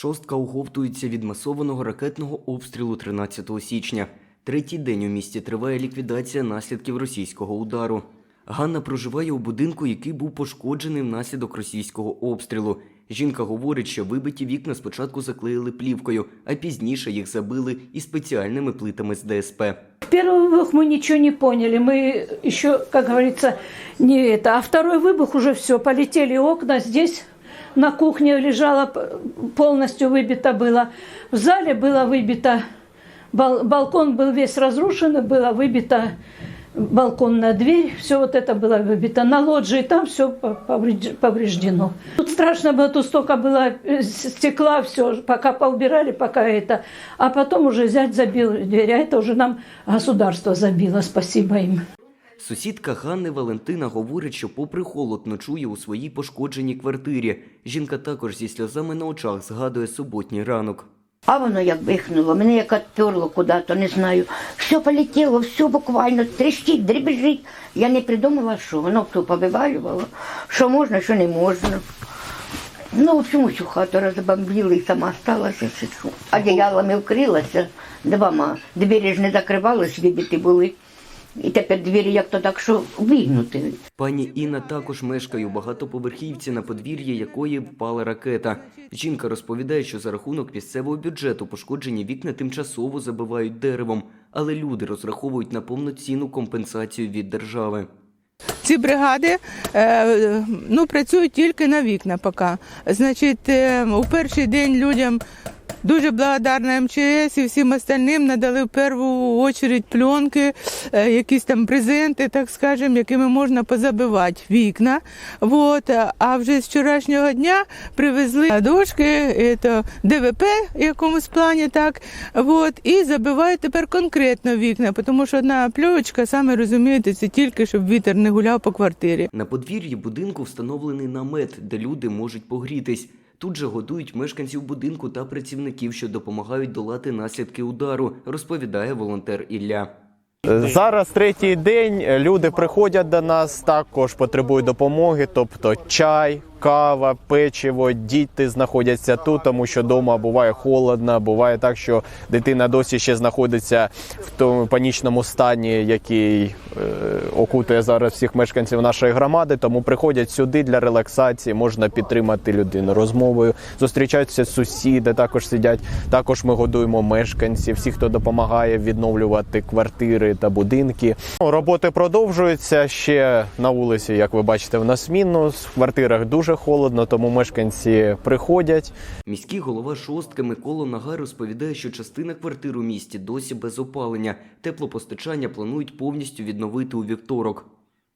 Шостка оговтується від масованого ракетного обстрілу 13 січня. Третій день у місті триває ліквідація наслідків російського удару. Ганна проживає у будинку, який був пошкоджений внаслідок російського обстрілу. Жінка говорить, що вибиті вікна спочатку заклеїли плівкою, а пізніше їх забили і спеціальними плитами з ДСП. Первый выбух мы ничего не поняли, мы еще, как говорится, не это. А второй выбух уже все, полетели окна, здесь на кухне лежало, п- полностью выбито было. В зале было выбито, бал- балкон был весь разрушен, и было выбито балконная дверь, все вот это было выбито. На лоджии там все повреждено. Тут страшно было, тут столько было э, стекла, все, пока поубирали, пока это. А потом уже взять забил дверь, а это уже нам государство забило, спасибо им. Сусідка Ганни Валентина говорить, що попри холод ночує у своїй пошкодженій квартирі. Жінка також зі сльозами на очах згадує суботній ранок. А воно як вихнуло, мене як відперло куди-то, не знаю. Все полетіло, все буквально тріщить, дребежить. Я не придумала, що воно все повивалювало, що можна, що не можна. Ну, в общем, всю хату розбомбили і сама сталася. Одіялами вкрилася двома. Двері ж не закривались, вибиті були. І тепер двері як то так, що вигнуті. Пані Інна також мешкає у багатоповерхівці, на подвір'ї якої впала ракета. Жінка розповідає, що за рахунок місцевого бюджету пошкоджені вікна тимчасово забивають деревом, але люди розраховують на повноцінну компенсацію від держави. Ці бригади е, ну, працюють тільки на вікна поки. Значить, е, у перший день людям дуже благодарна МЧС і всім остальним надали в першу чергу пленки, е, якісь там презенти, так скажемо, якими можна позабивати вікна. Вот. А вже з вчорашнього дня привезли дошки, е, то ДВП в якомусь плані, так, вот, і забивають тепер конкретно вікна, тому що одна пльовочка, саме розумієте, це тільки щоб вітер не гуляв по квартирі. На подвір'ї будинку встановлений намет, де люди можуть погрітись. Тут же годують мешканців будинку та працівників, що допомагають долати наслідки удару, розповідає волонтер Ілля. Зараз третій день. Люди приходять до нас, також потребують допомоги, тобто чай, кава, печиво. Діти знаходяться тут, тому що вдома буває холодно. Буває так, що дитина досі ще знаходиться в тому панічному стані, який е, окутує зараз всіх мешканців нашої громади. Тому приходять сюди для релаксації. Можна підтримати людину розмовою. Зустрічаються сусіди, також сидять. Також ми годуємо мешканців, всіх, хто допомагає відновлювати квартири та будинки. Ну, Роботи продовжуються ще на вулиці, як ви бачите, в нас мінус. В квартирах дуже холодно, тому мешканці приходять. Міський голова шостки Микола Нагар розповідає, що частина квартир у місті досі без опалення. Теплопостачання планують повністю відновити у вівторок.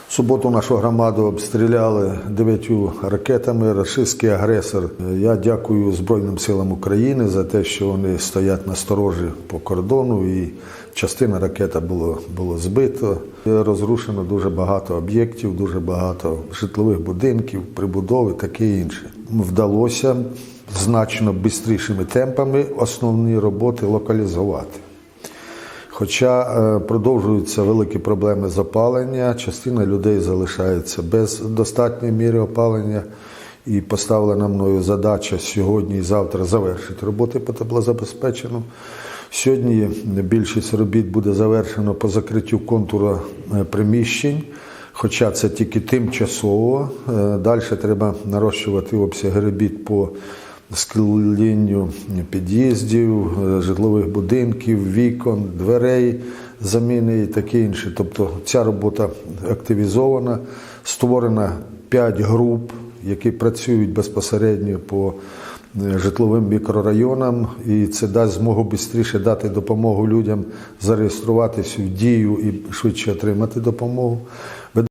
Суботу нашу громаду обстріляли дев'ятью ракетами. Рашистський агресор. Я дякую Збройним силам України за те, що вони стоять на сторожі по кордону, і частина ракета було, було збито. Розрушено дуже багато об'єктів, дуже багато житлових будинків, прибудови, таке інше. Вдалося значно швидшими темпами основні роботи локалізувати. Хоча е, продовжуються великі проблеми з опалення, частина людей залишається без достатньої міри опалення. І поставлена мною задача сьогодні і завтра завершити роботи по теплозабезпеченню. Сьогодні більшість робіт буде завершено по закриттю контуру е, приміщень, хоча це тільки тимчасово. Е, Далі треба нарощувати обсяги робіт по склінню під'їздів, житлових будинків, вікон, дверей, заміни і таке інше. Тобто ця робота активізована, створено 5 груп, які працюють безпосередньо по е, житловим мікрорайонам, і це дасть змогу швидше дати допомогу людям зареєструватися в дію і швидше отримати допомогу.